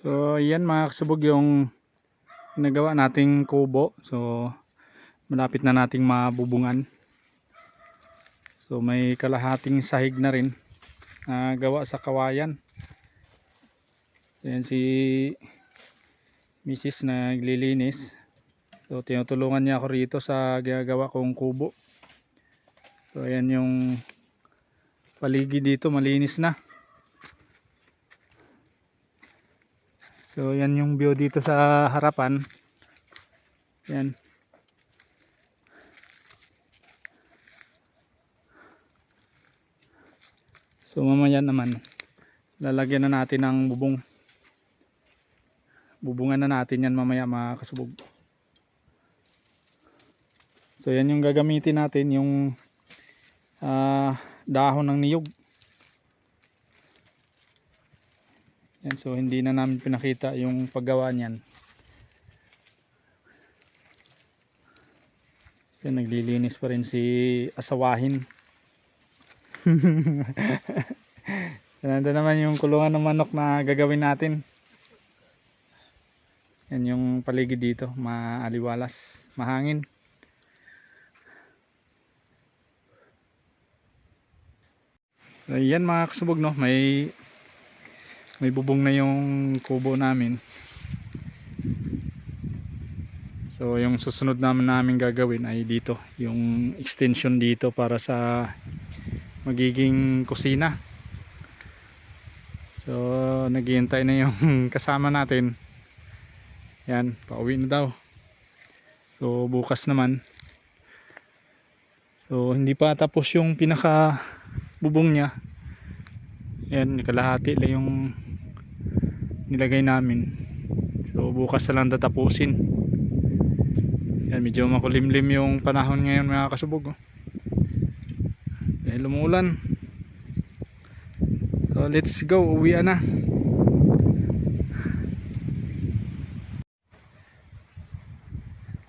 So, yan mga kasubog yung ginagawa nating kubo. So, malapit na nating mabubungan. So, may kalahating sahig na rin na gawa sa kawayan. So, yan si Mrs. naglilinis. So, tinutulungan niya ako rito sa ginagawa kong kubo. So, ayan yung paligid dito, malinis na. So yan yung view dito sa harapan. Yan. So mamaya naman lalagyan na natin ng bubong. Bubungan na natin yan mamaya mga kasubog. So yan yung gagamitin natin yung ah, dahon ng niyog. Yan, so hindi na namin pinakita yung paggawa niyan. Yan, naglilinis pa rin si asawahin. Nandun naman yung kulungan ng manok na gagawin natin. Yan yung paligid dito, maaliwalas, mahangin. So, yan mga kasubog no, may may bubong na yung kubo namin. So yung susunod naman namin gagawin ay dito. Yung extension dito para sa magiging kusina. So naghihintay na yung kasama natin. Yan pauwi na daw. So bukas naman. So hindi pa tapos yung pinaka bubong niya. Yan kalahati lang yung nilagay namin. So bukas na lang tatapusin. Yan medyo makulimlim yung panahon ngayon mga kasubog oh. dahil lumulan. So let's go. Uwi na.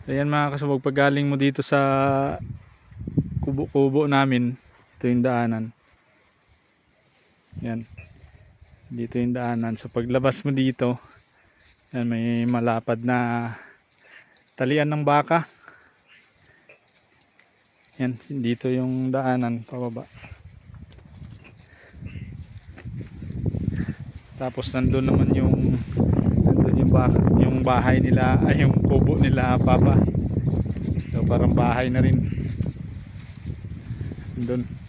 So yan mga kasubog. Pag galing mo dito sa kubo-kubo namin ito yung daanan. Yan dito yung daanan. So paglabas mo dito yan may malapad na talian ng baka. Yan dito yung daanan pababa. Tapos nandun naman yung nandun yung baka yung bahay nila ay yung kubo nila papa. So parang bahay na rin. Nandun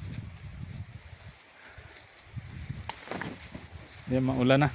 yan maulan na